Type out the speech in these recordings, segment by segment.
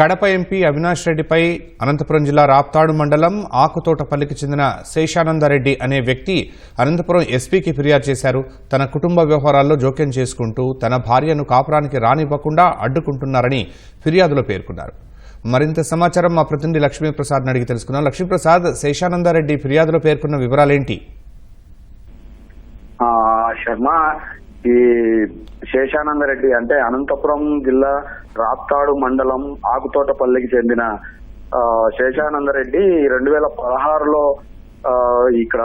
Kadapa MP Avinash రెడ్డిపై అనంతపురం జిల్లా రాప్తాడు మండలం ఆకుతోటపల్లికి చెందిన శేషానందరెడ్డి అనే వ్యక్తి అనంతపురం ఎస్పీకి ఫిర్యాదు చేశారు. తన కుటుంబ వ్యవహారాల్లో జోక్యం చేసుకుంటూ తన భార్యను కాపురానికి రానివ్వకుండా అడ్డుకుంటున్నారని ఫిర్యాదులో పేర్కొన్నారు. మరింత సమాచారం మా ప్రతినిధి లక్ష్మీప్రసాద్ అడిగి తెలుసుకున్నాం లక్ష్మీప్రసాద్ శేషానందరెడ్డి ఫిర్యాదులో పేర్కొన్న వివరాలేంటి? శర్మ ఈ శేషానందరెడ్డి అంటే అనంతపురం జిల్లా రాప్తాడు మండలం ఆకుతోటపల్లికి చెందిన శేషానందరెడ్డి రెండు వేల పదహారులో ఇక్కడ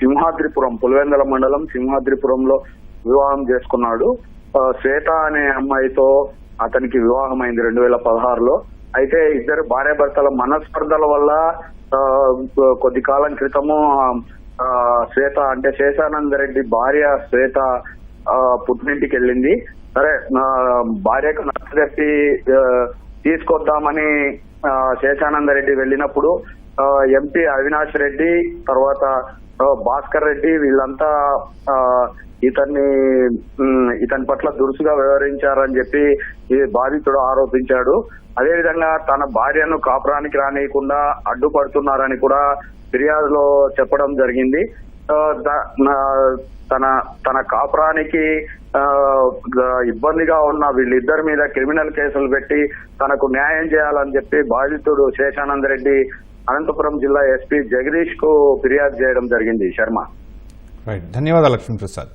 సింహాద్రిపురం పులివెందల మండలం సింహాద్రిపురంలో వివాహం చేసుకున్నాడు. శ్వేత అనే అమ్మాయితో అతనికి వివాహం అయింది రెండు వేల పదహారులో. అయితే ఇద్దరు భార్యాభర్తల మనస్పర్ధల వల్ల కొద్ది కాలం క్రితము శ్వేత అంటే శేషానంద రెడ్డి భార్య శ్వేత ఆ, పుట్టినింటికి వెళ్ళింది. సరే నా భార్యకు నచ్చజెప్పి తీసుకొద్దామని ఆ, శేషానంద రెడ్డి వెళ్ళినప్పుడు ఆ, ఎంపీ అవినాష్ రెడ్డి తర్వాత భాస్కర్ రెడ్డి వీళ్ళంతా ఇతన్ని ఇతని పట్ల దురుసుగా వ్యవహరించారని చెప్పి ఈ బాధితుడు ఆరోపించాడు. అదేవిధంగా తన భార్యను కాపురానికి రానియకుండా అడ్డుపడుతున్నారని కూడా ఫిర్యాదులో చెప్పడం జరిగింది. తన తన కాపురానికి ఇబ్బందిగా ఉన్న వీళ్ళిద్దరి మీద క్రిమినల్ కేసులు పెట్టి తనకు న్యాయం చేయాలని చెప్పి బాధితుడు శేషానంద రెడ్డి అనంతపురం జిల్లా ఎస్పీ జగదీష్కు ఫిర్యాదు చేయడం జరిగింది. శర్మ. రైట్ లక్ష్మీ ప్రసాద్